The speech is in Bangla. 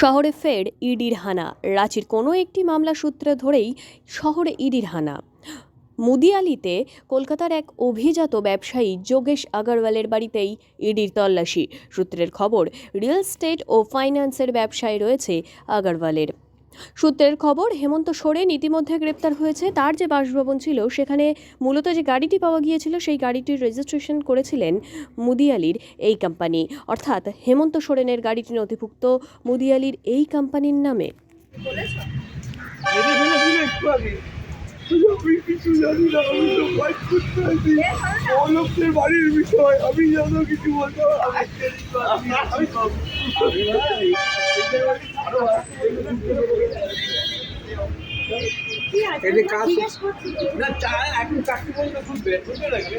শহরে ফের ইডির হানা। রাঁচির কোনো একটি মামলা সূত্রে ধরেই শহরে ইডির হানা। মুদিয়ালিতে কলকাতার এক অভিজাত ব্যবসায়ী যোগেশ আগরওয়ালের বাড়িতেই ইডির তল্লাশি। সূত্রের খবর, রিয়েল স্টেট ও ফাইন্যান্সের ব্যবসায় রয়েছে আগরওয়ালের। সূত্রের খবর, হেমন্ত সোরেন ইতিমধ্যে গ্রেপ্তার হয়েছে। তার যে বাসভবন ছিল, সেখানে মূলত যে গাড়িটি পাওয়া গিয়েছিল, সেই গাড়িটির রেজিস্ট্রেশন করেছিলেন মুদিয়ালির এই কোম্পানি অর্থাৎ হেমন্ত সোরেনের গাড়িটি নথিভুক্ত মুদিয়ালির এই কোম্পানির নামে। বিষয় আমি কিছু কাজ না চা এখন চাকরি বলতে খুব বের বুঝতে লাগে।